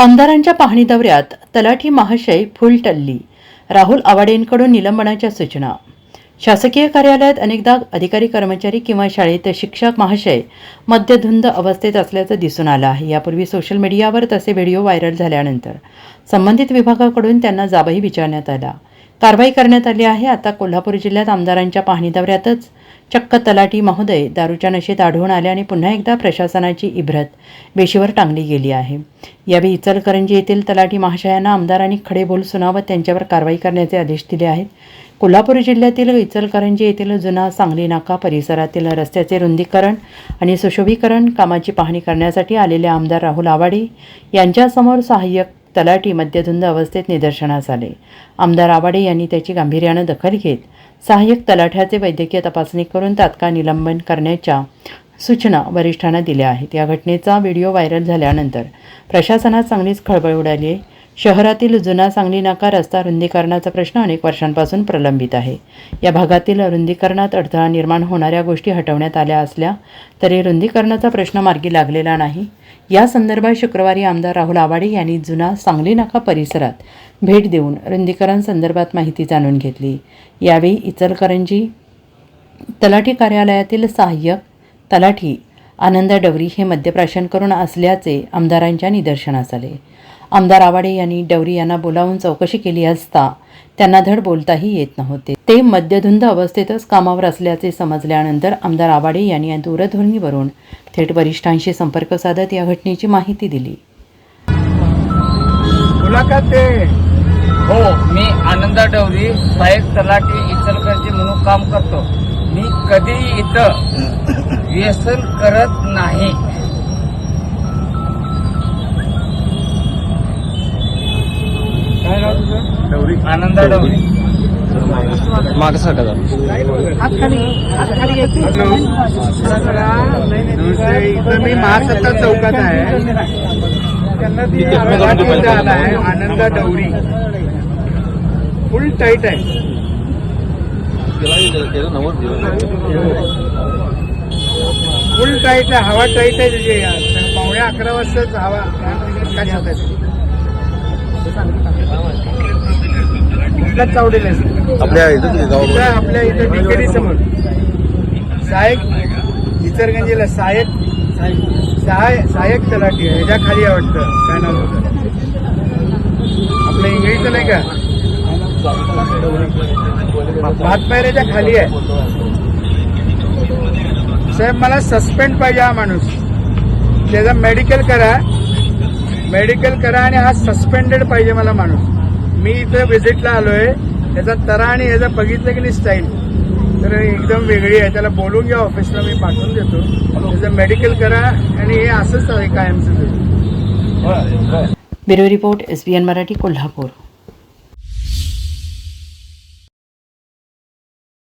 आमदारांच्या पाहणी दौऱ्यात तलाठी महाशय फुलटल्ली राहुल आवाडेंकडून निलंबनाच्या सूचना. शासकीय कार्यालयात अनेकदा अधिकारी कर्मचारी किंवा शाळेत शिक्षक महाशय मद्यधुंद अवस्थेत असल्याचं दिसून आलं आहे. यापूर्वी सोशल मीडियावर तसे व्हिडिओ व्हायरल झाल्यानंतर संबंधित विभागाकडून त्यांना जाबही विचारण्यात आला. कारवाई करण्यात आली आहे. आता कोल्हापूर जिल्ह्यात आमदारांच्या पाहणी दौऱ्यातच चक्क तलाठी महोदय दारूच्या नशेत आढळून आले आणि पुन्हा एकदा प्रशासनाची इब्रत बेशीवर टांगली गेली आहे. यावेळी इचलकरंजी येथील तलाठी महाशयांना आमदारांनी खडे बोल सुनावत त्यांच्यावर कारवाई करण्याचे आदेश दिले आहेत. कोल्हापूर जिल्ह्यातील इचलकरंजी येथील जुना सांगली नाका परिसरातील रस्त्याचे रुंदीकरण आणि सुशोभीकरण कामाची पाहणी करण्यासाठी आलेले आमदार राहुल आवाडे यांच्यासमोर सहाय्यक तलाठी मद्यधुंद अवस्थेत निदर्शनास आले. आमदार आवाडे यांनी त्याची गांभीर्यानं दखल घेत सहाय्यक तलाठ्याचे वैद्यकीय तपासणी करून तात्काळ निलंबन करण्याच्या सूचना वरिष्ठांना दिल्या आहेत. या घटनेचा व्हिडिओ व्हायरल झाल्यानंतर प्रशासनात चांगलीच खळबळ उडाली आहे. शहरातील जुना सांगली नाका रस्ता रुंदीकरणाचा प्रश्न अनेक वर्षांपासून प्रलंबित आहे. या भागातील रुंदीकरणात अडथळा निर्माण होणाऱ्या गोष्टी हटवण्यात आल्या असल्या तरी रुंदीकरणाचा प्रश्न मार्गी लागलेला नाही. या संदर्भात शुक्रवारी आमदार राहुल आवाडे यांनी जुना सांगली नाका परिसरात भेट देऊन रुंदीकरण संदर्भात माहिती जाणून घेतली. यावेळी इचलकरंजी तलाठी कार्यालयातील सहाय्यक तलाठी आनंद डवरी हे मद्यप्राशन करून असल्याचे आमदारांच्या निदर्शनास आले. आमदार आवाडे यांनी डवरी यांना बोलावून चौकशी केली असता त्यांना धड बोलताही येत नव्हते. ते मद्यधुंद अवस्थेतच कामावर असल्याचे समजल्यानंतर आमदार आवाडे यांनी या दूरध्वनीवरून थेट वरिष्ठांशी संपर्क साधत या घटनेची माहिती दिली. हो मी आनंदा डवरी सहाय्यक तलाठी इचलकरंजी म्हणून काम करतो. मी कधीही इथं व्यसन करत नाही. आनंदा माग. नमस्ते. इथं मी महासत्ता चौकात आहे. त्यांना आहे आनंदा डवरी. फुल टाईट आहे. फुल टाईट आहे हवा टाईट आहे त्याची पावणे अकरा वाजताच हवा. काय सांगताय कुठला चावडेल आपल्या इथं आपल्या इथं डिकेडी समोर. सहायक इचरगंजीला सहायक सहाय सहायक तलाठी आहे. ह्याच्या खाली आहे वाटतं. काय नाव होतं आपलं इंग्रजीचं नाही का? भातपायऱ्याच्या खाली आहे. साहेब मला सस्पेंड पाहिजे हा माणूस. त्याचं मेडिकल करा. मेडिकल करा आणि हा सस्पेंडेड पाहिजे मला माणूस. मी इथं व्हिजिटला आलोय. त्याचा तरा आणि ह्याचा बघितलं की नाही स्टाईल तर एकदम वेगळी आहे. त्याला बोलून घ्या ऑफिसला मी पाठवून देतो. त्याचं मेडिकल करा आणि हे असंच आहे कायमचं. Bureau report S B N Marathi Kolhapur.